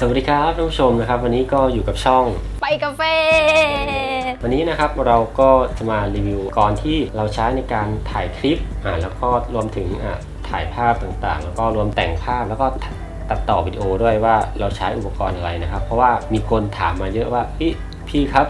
สวัสดีครับท่านผู้ชมนะครับ วันนี้ก็อยู่กับช่อง ไปกาแฟ วันนี้นะครับเราก็จะมารีวิวอุปกรณ์ที่เราใช้ในการถ่ายคลิปอ่าแล้วก็รวมถึงอ่าถ่ายภาพต่างๆ แล้วก็รวมแต่งภาพแล้วก็ตัดต่อวิดีโอด้วยว่าเราใช้อุปกรณ์อะไรนะครับ เพราะว่ามีคนถามมาเยอะว่าพี่พี่ครับ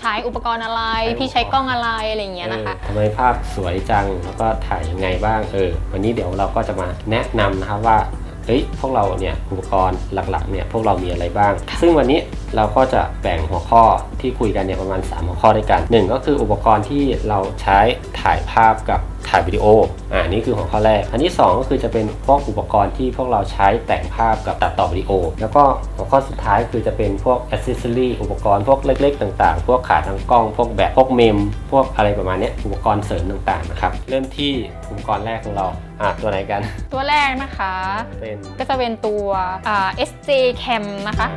ใช้อุปกรณ์อะไรใช้อุปกรณ์พี่ใช้กล้องอะไรอะไรอย่างเงี้ยนะคะเออทำไมภาพสวยจังแล้วก็ถ่ายยังไงบ้างเออวันนี้เดี๋ยวเราก็จะมาแนะนำนะครับว่าเฮ้ยพวกเราเนี่ยอุปกรณ์หลักๆเนี่ยพวกเรามีอะไรบ้าง ซึ่งวันนี้เราก็จะแบ่งหัวข้อที่คุยกันเนี่ยประมาณ 3 หัวข้อด้วยกันหนึ่งก็คืออุปกรณ์ที่เราใช้ถ่ายภาพกับ ถ่ายวิดีโอ อ่านี่คือหัวข้อแรก อันที่สองก็คือจะเป็นพวกอุปกรณ์ที่พวกเราใช้แต่งภาพกับตัดต่อวิดีโอ แล้วก็หัวข้อสุดท้ายคือจะเป็นพวกอ c เซสซอรี่อุปกรณ์พวกเล็ก ๆ ต่าง ๆ พวกขาทั้งกล้อง พวกแบตพวกเมม พวกอะไรประมาณเนี้ยอุปกรณ์เสริมต่างๆนะครับ เริ่มที่อุปกรณ์แรกของเรา อะตัวไหนกัน ตัวแรกนะคะ เป็น ก็จะเป็นตัวอ่า SJ Cam นะคะ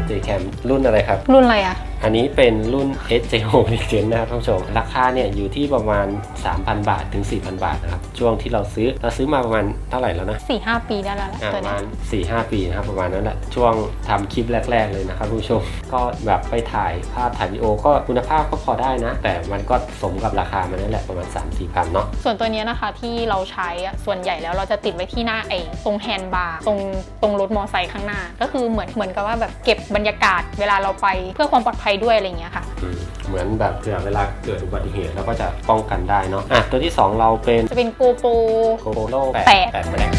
SJ Cam รุ่นอะไรครับ รุ่นอะไรอะ อันนี้เป็นรุ่น SJ6 Legend นะครับท่านผู้ชม ราคาเนี่ยอยู่ที่ประมาณ 3,000 บาทถึง 4,000 บาทนะครับ ช่วงที่เราซื้อเราซื้อมาประมาณเท่าไหร่แล้วนะสี่ห้าปีได้แล้วแหละอะตัปวระเนี้มายณ4 5 ปีนะครับประมาณนั้นแหละ ช่วงทำคลิปแรก ๆ เลยนะครับผู้ชม ก็แบบไปถ่ายภาพถ่ายวิดีโอก็คุณภาพก็พอได้นะ แต่มันก็สมกับราคามันนั่นแหละประมาณ 3 4พันเนาะ ส่วนตัวเนี้ยนะคะที่เราใช้อะส่วนใหญ่แล้วเราจะติดไว้ที่หน้าไอ้ตรงแฮนด์บาร์ตรงตรงรถมอไซค์ข้างหน้า ก็คือเหมือนเหมือนกับว่าแบบเก็บบรรยากาศเวลาเราไปเพื่อความปลอดภัยด้วยอะไรอย่างเงี้ยค่ะอืมเหมือนแบบเผื่อเวลาเกิดอุบัติเหตุเราก็จะป้องกันได้เนาะอะตัวที่ 2 เราเป็นจะเป็น GoPro โกโ r o 8แปด8แมลง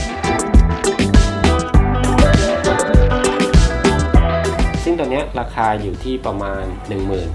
ตัวนี้ราคาอยู่ที่ประมาณ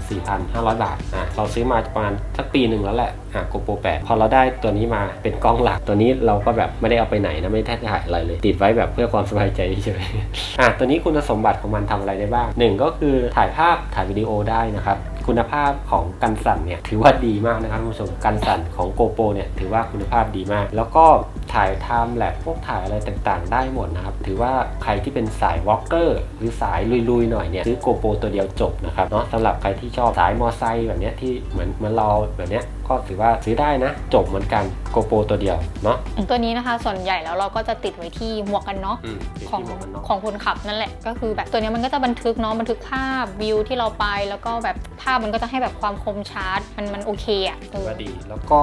14,500 บาทอะเราซื้อมาประมาณสักปีหนึ่งแล้วแหละอะโกโปร8พอเราได้ตัวนี้มาเป็นกล้องหลักตัวนี้เราก็แบบไม่ได้เอาไปไหนนะไม่ได้ถ่ายอะไรเลย ติดไว้แบบเพื่อความสบายใจเฉยๆอะตัวนี้คุณสมบัติของมันทำอะไรได้บ้างหนึ่งก็คือถ่ายภาพถ่ายวิดีโอได้นะครับ คุณภาพของกันสั่นเนี่ยถือว่าดีมากนะครับคุณผู้ชมกันสั่นของโกโปรเนี่ยถือว่าคุณภาพดีมาก แล้วก็ถ่ายไทม์แลปพวกถ่ายอะไรต่างๆ ได้หมดนะครับ ถือว่าใครที่เป็นสายวอล์กเกอร์หรือสายลุยๆหน่อยเนี่ยซื้อโกโปรตัวเดียวจบนะครับเนาะสำหรับใครที่ชอบสายมอไซค์แบบเนี้ยที่เหมือนเหมือนเราแบบเนี้ย ก็ถือว่าซื้อได้นะ จบเหมือนกันโกโปรตัวเดียวเนาะ ตัวนี้นะคะส่วนใหญ่แล้วเราก็จะติดไว้ที่หมวกกันน็อกอืมติดของที่หมวกกันน็อก ของคนขับนั่นแหละ ก็คือแบบตัวเนี้ยมันก็จะบันทึกเนาะบันทึกภาพวิวที่เราไป แล้วก็แบบภาพมันก็จะให้แบบความคมชัดมันมันโอเคอะ่ะเอถืออ ว่าดีแล้วก็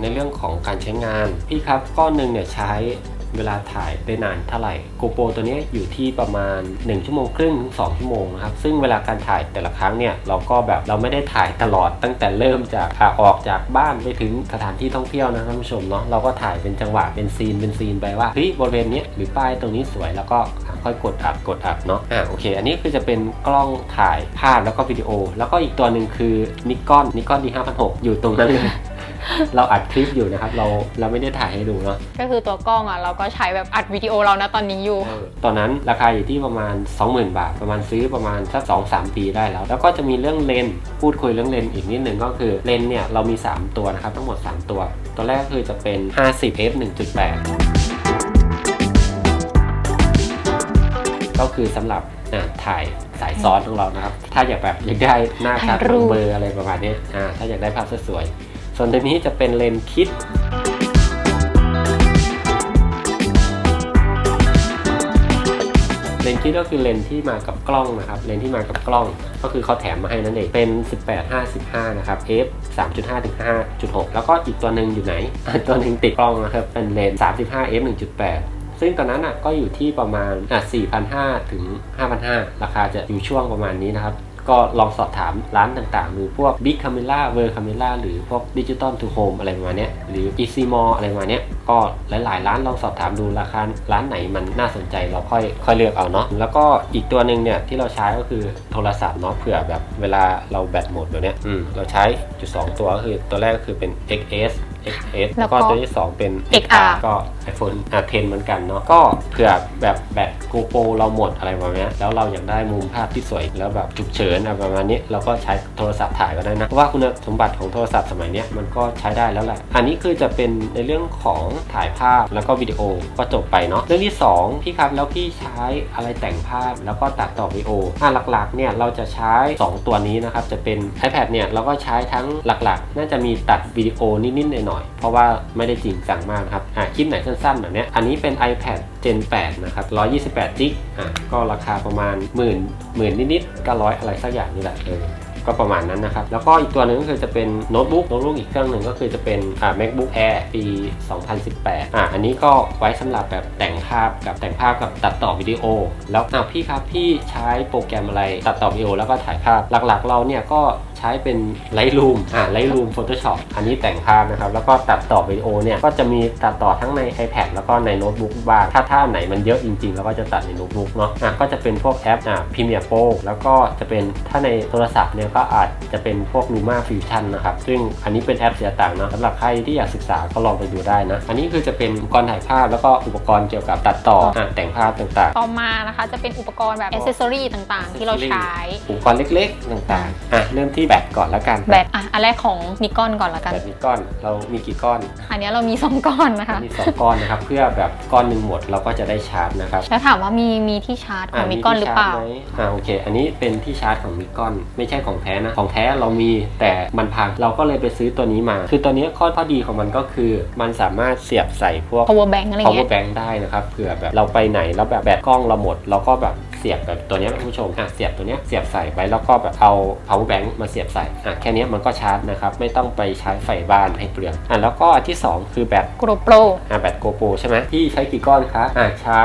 ในเรื่องของการใช้งาน พี่ครับก้อนหนึ่งเนี่ยใช้ เวลาถ่ายได้นานเท่าไหร่โกโปรตัวนี้อยู่ที่ประมาณ 1 ชั่วโมงครึ่งถึง2ชั่วโมงนะครับ ซึ่งเวลาการถ่ายแต่ละครั้งเนี่ยเราก็แบบเราไม่ได้ถ่ายตลอดตั้งแต่เริ่มจากอออกจากบ้านไปถึงสถานที่ท่องเที่ยวนะท่านผู้ชมเนาะเราก็ถ่ายเป็นจังหวะเป็นซีนเป็นซีนไปว่าเฮ้ยบริเวณนี้หรือป้ายตรงนี้สวยแล้วก็ค่อยกดอัดกดอัดเนาะอ่าโอเค อันนี้คือจะเป็นกล้องถ่ายภาพแล้วก็วิดีโอ แล้วก็อีกตัวหนึ่งคือนิกอนนิกอนดี5,600อยู่ตรงนั้นเลย เราอัดคลิปอยู่นะครับ เราเราไม่ได้ถ่ายให้ดูเนาะก็คือตัวกล้องอะเราก็ใช้แบบอัดวิดีโอเรานะตอนนี้อยู่เออตอนนั้นราคาอยู่ที่ประมาณ 20,000 บาท ประมาณซื้อประมาณสัก2 3ปีได้แล้ว แล้วก็จะมีเรื่องเลนส์พูดคุยเรื่องเลนส์อีกนิดหนึ่งก็คือเลนส์เนี่ยเรามี 3 ตัวนะครับทั้งหมด 3 ตัว ตัวแรกคือจะเป็น 50 f 1.8ก็คือสำหรับอ่าถ่ายสายซ้อนของเรานะครับ ถ้าอยากแบบอยากได้หน้าชัดถ่ายรูปเบอร์อะไรประมาณเนี้ยอ่าถ้าอยากได้ภาพสวยๆ ส่วนตัวนี้จะเป็นเลนคิด เลนคิดก็คือเลนที่มากับกล้องนะครับ เลนที่มากับกล้อง ก็คือเขาแถมมาให้นั่นเอง เป็น 18 55 นะครับ f 3.5ถึง5.6 แล้วก็อีกตัวหนึ่งอยู่ไหน ตัวหนึ่งติดกล้องนะครับ เป็นเลน35 f 1.8ซึ่งตอนนั้นอะก็อยู่ที่ประมาณอะ4,500 ถึง 5,500 ราคาจะอยู่ช่วงประมาณนี้นะครับ ก็ลองสอบถามร้านต่างๆ หรือพวก Big Camera World Camera หรือพวก Digital to Home อะไรประมาณนี้หรือ Easy Mall อะไรประมาณนี้ ก็หลายๆ ร้านลองสอบถามดูราคาร้านไหนมันน่าสนใจเราค่อยค่อยเลือกเอาเนาะแล้วก็อีกตัวหนึ่งเนี่ยที่เราใช้ก็คือโทรศัพท์เนาะเผื่อแบบเวลาเราแบตหมดแบบเนี้ยอืมเราใช้อยู่สองตัวก็คือตัวแรกก็คือเป็น XS XS แล้แล้ววก็ก็ตัวที่สองเป็น XR ก็ iPhone อะ10เหมือนกันเนาะก็เผื่อแบบแบต GoPro เราหมดอะไรประมาณเนี้ยแล้วเราอยากได้มุมภาพที่สวยแล้วแบบฉุกเฉินอะไรประมาณนี้เราก็ใช้โทรศัพท์ถ่ายก็ได้นะเพราะว่าคุณสมบัติของโทรศัพท์สมัยเนี้ยมันก็ใช้ได้แล้วแหละ อันนี้คือจะเป็นในเรื่องของถ่ายภาพแล้วก็วิดีโอก็จบไปเนาะเรื่องที่สองพี่ครับแล้วพี่ใช้อะไรแต่งภาพแล้วก็ตัดต่อวิดีโออะหลักๆเนี่ยเราจะใช้ 2 ตัวนี้นะครับจะเป็น iPad เนี่ยเราก็ใช้ทั้งหลักๆ น่าจะมีตัดวิดีโอนิดๆหน่อยๆเพราะว่าไม่ได้จริงจังมากนะครับอะคลิปไหนสั้นๆแบบเนี้ยอันนี้เป็น iPad Gen 8 นะครับ 128 จิกอะก็ราคาประมาณหมื่นหมื่นนิดๆก็ร้อยอะไรสักอย่างนี่แหละเออ ก็ประมาณนั้นนะครับ แล้วก็อีกตัวหนึ่งก็คือจะเป็นโน้ตบุ๊กโน้ตบุ๊กอีกเครื่องหนึ่งก็คือจะเป็นอ่า macbook air ปี 2018อ่าอันนี้ก็ไว้สำหรับแบบแต่งภาพกับแต่งภาพกับตัดต่อวิดีโอ แล้วอ่าพี่ครับพี่ใช้โปรแกรมอะไรตัดต่อวิดีโอแล้วก็ถ่ายภาพหลักๆ เราเนี่ยก็ ใช้เป็น Lightroom อ่า Lightroom Photoshop อันนี้แต่งภาพนะครับ แล้วก็ตัดต่อวิดีโอเนี่ย ก็จะมีตัดต่อทั้งใน iPad แล้วก็ในโน้ตบุ๊กบ้าง ถ้าถ้าไหนมันเยอะจริงๆ เราก็จะตัดในโน้ตบุ๊กเนาะ อะก็จะเป็นพวกแอปอ่า Premiere Pro แล้วก็จะเป็นถ้าในโทรศัพท์เนี่ยก็อาจจะเป็นพวก Luma Fusion นะครับ ซึ่งอันนี้เป็นแอปเสียต่างค์เนอะสำหรับใครที่อยากศึกษาก็ลองไปดูได้นะ อันนี้คือจะเป็นอุปกรณ์ถ่ายภาพแล้วก็อุปกรณ์เกี่ยวกับตัดต่ออ่าแต่งภาพต่างๆ ต่อมานะคะจะเป็นอุปกรณ์แบบอ c เซสซอรี่ต่างๆ ที่เราใช้ อุปกรณ์เล็กๆ ต่างๆ อะเริ่มที่แบตก่อนแล้วกันแบตอะอันแรกของนิกอนก่อนละกันแบตมีก้อนเรามีกี่ก้อน อันเนี้ยเรามี 2 ก้อนนะคะมีสองก้อนนะครับ เพื่อแบบก้อนหนึ่งหมดเราก็จะได้ชาร์จนะครับแล้วถามว่ามีมีที่ชาร์จของนิกอนหรือเปล่ามีที่ชร์จไหมอ่าโอเค อันนี้เป็นที่ชาร์จของนิกอนไม่ใช่ของแท้นะของแท้เรามีแต่มันพังเราก็เลยไปซื้อตัวนี้มา คือตัวนี้ข้อข้อดีของมันก็คือ มันสามารถเสียบใส่พวก power bank อะไรเงี้ power ย bank ได้นะครับเผื่อแบบเราไปไหนแล้วแบบแบตกล้องเราหมดเราก็แบบเสียบแบบตัวเนี้ยคุณผู้ชมอะเสียบตัวเนี้ยเสียบใส่ไว้แล้วก็แบบเอา power bank มาเสียบใส่อะแค่เนี้ยมันก็ชาร์จนะครับไม่ต้องไปใช้ไฟบ้านให้เปลืองอะแล้วก็อันที่สองคือแบต Pro Pro อ่าแบตโกโปรใช่ไหมพี่ใช้กี่ก้อนคะอ่าใช้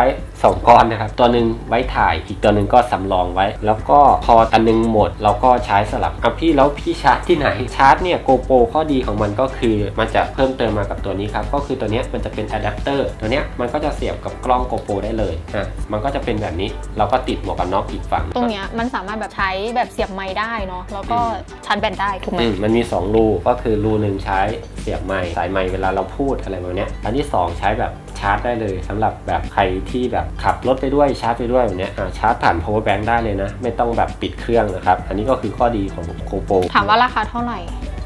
2 ก้อนนะครับ ตัวหนึ่งไว้ถ่ายอีกตัวหนึ่งก็สำรองไว้ แล้วก็พออันหนึงหมด เราก็ใช้สลับอะพี่แล้วพี่ชาร์จที่ไหนชาร์จเนี่ยโกโปรข้อดีของมันก็คือมันจะเพิ่มเติมมากับตัวนี้ครับก็คือตัวเนี้ยมันจะเป็นอะแดปเตอร์ตัวเนี้ยมันก็จะเสียบกับกล้องโกโปรได้เลยอะมันก็จะเป็นแบบนี้เราก็ติดหมวกกันน็อกอีกฝั่งตรงเนี้ยมันสามารถแบบใช้แบบเสียบไม้ได้เนาะแล้วก็ชาร์จแบตได้ถูกไหมอืมมันมี 2 รูก็คือรูหนึ่งใช้เสียบไม้สายไม้เวลาเราพูดอะไรแบบเนี้ยอันที่ 2 ใช้แบบ ชาร์จได้เลยสำหรับแบบใครที่แบบขับรถไปด้วยชาร์จไปด้วยแบบเนี้ยอ่าชาร์จผ่าน power bank ได้เลยนะ ไม่ต้องแบบปิดเครื่องนะครับ อันนี้ก็คือข้อดีของโ o โปถามว่าราคาเท่าไหร่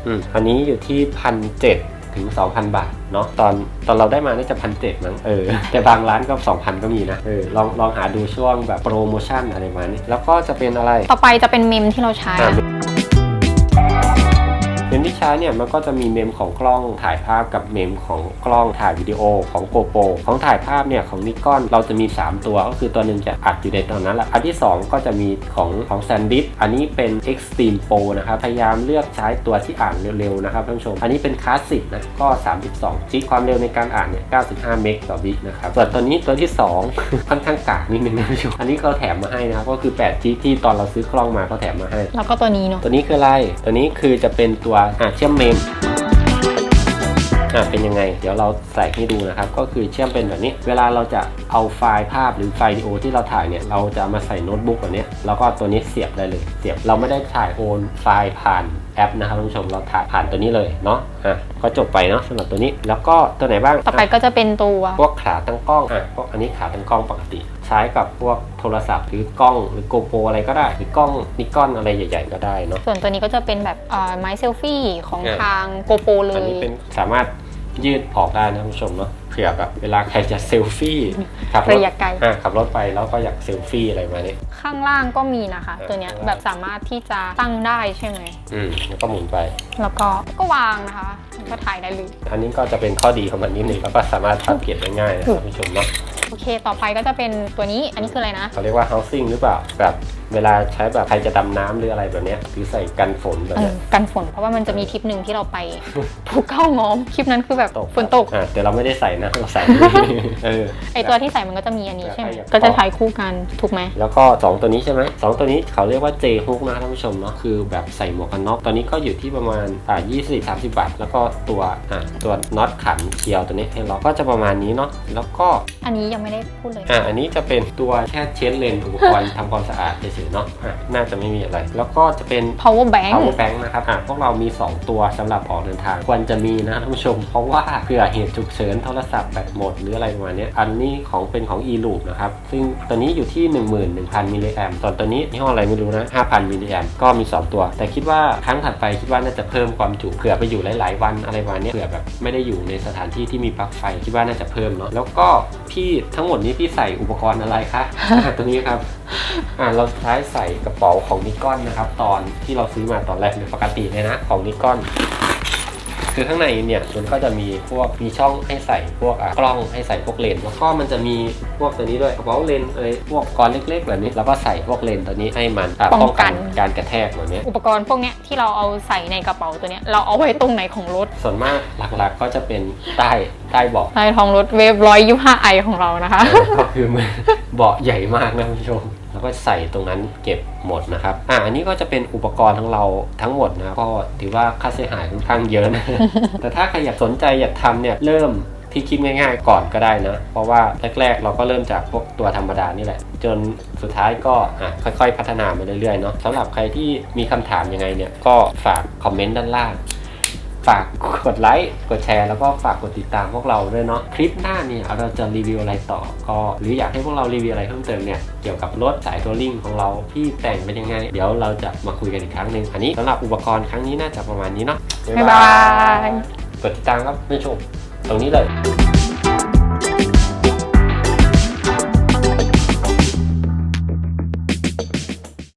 อืมอันนี้อยู่ที่พันเถึง 2,000 บาทเนาะตอนตอนเราได้มาน่าจะพันเมั้งเออแต่บางร้านก็ 2,000 ก็มีนะเออลองลองหาดูช่วงแบบโปรโมชั่นอะไรมานี้แล้วก็จะเป็นอะไร ต่อไปจะเป็นเมมที่เราใช้ ช้เนี่ยมันก็จะมีเมมของกล้องถ่ายภาพกับเมมของกล้องถ่ายวิดีโอของ GoPro ของถ่ายภาพเนี่ยของนิกอนเราจะมี 3 ตัวก็คือตัวหนึ่งจะอัดอยู่ในตอนนั้นแหละอันที่ 2 ก็จะมีของของ SanDisk อันนี้เป็น Extreme Pro นะครับพยายามเลือกใช้ตัวที่อ่านเร็วๆนะครับท่านผู้ชม อันนี้เป็นคลาสสิกนะก็ 32จิกความเร็วในการอ่านเนี่ย 95 เมกต่อวินะครับส่วนตัวนี้ตัวที่ 2 ค่อนข้างกากนิดนึงนะท่านผู้ชมอันนี้เขาแถมมาให้นะครับก็คือ8จิกที่ตอนเราซื้อกล้องมาเขาแถมมาให้ แล้วก็ตัวนี้เนาะตัวนี้คืออะไรตัวนี้คือจะเป็นตัวอะเชื่อมเมมอะเป็นยังไง เดี๋ยวเราใส่ให้ดูนะครับ ก็คือเชื่อมเป็นแบบนี้ เวลาเราจะเอาไฟล์ภาพหรือไฟล์วิดีโอที่เราถ่ายเนี่ย เราจะเอามาใส่โน้ตบุ๊กแบบเนี้ยแล้วก็เอาตัวนี้เสียบได้เลย เสียบ เราไม่ได้ถ่ายโอนไฟล์ผ่านแอปนะครับท่านผู้ชม เราถ่ายผ่านตัวนี้เลยเนาะ อะ ก็จบไปเนาะสำหรับตัวนี้ แล้วก็ตัวไหนบ้าง ต่อไปก็จะเป็นตัว พวกขาตั้งกล้อง อะ พวกอันนี้ขาตั้งกล้องปกติ ใช้กับพวกโทรศัพท์หรือกล้องหรือโกโปรอะไรก็ได้ หรือกล้องนิกอนอะไรใหญ่ ๆ ก็ได้เนาะส่วนตัวนี้ก็จะเป็นแบบเอ่อไม้เซลฟี่ของอ่าทางโกโปเลอันย นี้เป็นสามารถยืดออกได้นะคุณผู้ชมเนาะเผื่อแบบเวลาใครจะเซลฟี่ขับรถระยะไกล อะขับรถไปแล้วก็อยากเซลฟี่อะไรมาเนี่ย ข้างล่างก็มีนะคะ เออตัวเนี้ยข้างล่าง แบบสามารถที่จะตั้งได้ใช่ไหม อืมแล้วก็หมุนไป แล้วก็ก็วางนะคะแล้วก็ถ่ายได้เลย อันนี้ก็จะเป็นข้อดีของมันนิดนึงแล้วก็สามารถพับเปลี่ยนได้ง่ายนะครับคุณผู้ชมเนาะ โอเค ต่อไปก็จะเป็นตัวนี้ อันนี้คืออะไรนะ เขาเรียกว่า housing หรือเปล่า แบบ เวลาใช้แบบใครจะดำน้ำหรืออะไรแบบเนี้ยหรือใส่กันฝนแบบเอเนี้อย กันฝนเพราะว่ามันจะมีทริปหนึ่งที่เราไป ภูเข้างอมคลิปนั้นคือแบบฝนตก อะแต่เราไม่ได้ใส่นะเราใส่ เออ ไอตัวที่ใส่มันก็จะมีอันนี้ใช่ไหมใช่ครับ ก็จะใช้คู่กันถูกไหม แล้วก็ 2 ตัวนี้ใช่ไหมสองตัวนี้เขาเรียกว่า J hook นะท่านผู้ชมเนาะคือแบบใส่หมวกกันน็อกตัวนี้ก็อยู่ที่ประมาณอ่า20 30 บาท แล้วก็ตัวอ่าตัวน็อตขันเกลียวตัวนี้ให้เราก็จะประมาณนี้เนาะแล้วก็อันนี้ยังไม่ได้พูดเลย อ่าอันนี้จะเป็นตัวแค่เช็ดเลนส์อุปกรณ์ ทำความสะอาดเฉยๆเนาะอะน่าจะไม่มีอะไร แล้วก็จะเป็น power bank power bank นะครับอะพวกเรามี 2 ตัวสำหรับออกเดินทาง ควรจะมีนะท่านผู้ชม เพราะว่าเผื่อเหตุฉุกเฉินโทรศัพท์แบตหมดหรืออะไรประมาณเนี้ยอันนี้ของเป็นของ e-loop นะครับ ซึ่งตัวนี้อยู่ที่ 11,000 มิลลิแอมส่วนตัวนี้ยี่ห้ออะไรไม่รู้นะ 5,000 มิลลิแอมก็มี 2 ตัว แต่คิดว่าครั้งถัดไปคิดว่าน่าจะเพิ่มความจุเผื่อไปอยู่หลาย ๆ วันอะไรประมาณเนี้ยเผื่อแบบไม่ได้อยู่ในสถานที่ที่มีปลั๊กไฟคิดว่าน่าจะเพิ่มเนาะแล้วก็พี่ทั้งหมดนี้พี่ใส่อุปกรณ์อะไรคะตัวนี้ครับ อ่าเราใช้ใส่กระเป๋าของนิกอนนะครับ ตอนที่เราซื้อมาตอนแรกเลยปกติเลยนะของนิกอนคือข้างในเนี่ยมันก็จะมีพวกมีช่องให้ใส่พวกอะกล้องให้ใส่พวกเลนส์แล้วก็มันจะมีพวกตัวนี้ด้วยกระเป๋าเลนส์เอ้ยพวกกรเล็กๆแบบนี้แล้วก็ใส่พวกเลนส์ตัวนี้ให้มันอะป้องกันการกระแทกแบบเนี้ยอุปกรณ์พวกเนี้ยที่เราเอาใส่ในกระเป๋าตัวเนี้ยเราเอาไว้ตรงไหนของรถ ส่วนมากหลักๆก็จะเป็นใต้ใต้เบาะใต้ท้องรถเวฟร้อยยี่ห้าไอของเรานะคะเออก็คือมันเบาะใหญ่มากนะคุณผู้ชม แล้วก็ใส่ตรงนั้นเก็บหมดนะครับอ่าอันนี้ก็จะเป็นอุปกรณ์ของเราทั้งหมดนะก็ถือว่าค่าเสียหายค่อนข้างเยอะนะแต่ถ้าใครอยากสนใจอยากทำเนี่ยเริ่มที่คิดง่ายๆก่อนก็ได้นะ เพราะว่าแรกๆ เราก็เริ่มจากพวกตัวธรรมดานี่แหละ จนสุดท้ายก็อะค่อยๆ พัฒนาไปเรื่อยๆเนาะสำหรับใครที่มีคำถามยังไงเนี่ย ก็ฝากคอมเมนต์ด้านล่าง ฝากกดไลค์ กดแชร์ แล้วก็ฝากกดติดตามพวกเราด้วยเนาะ คลิปหน้าเนี่ยเราจะรีวิวอะไรต่อ ก็หรืออยากให้พวกเรารีวิวอะไรเพิ่มเติมเนี่ย เกี่ยวกับรถสายทัวริงของเราที่แต่งเป็นยังไง เดี๋ยวเราจะมาคุยกันอีกครั้งหนึ่งอันนี้สำหรับอุปกรณ์ครั้งนี้น่าจะประมาณนี้เนาะบ๊ายบาย กดติดตามครับไม่ชม ตรงนี้เลย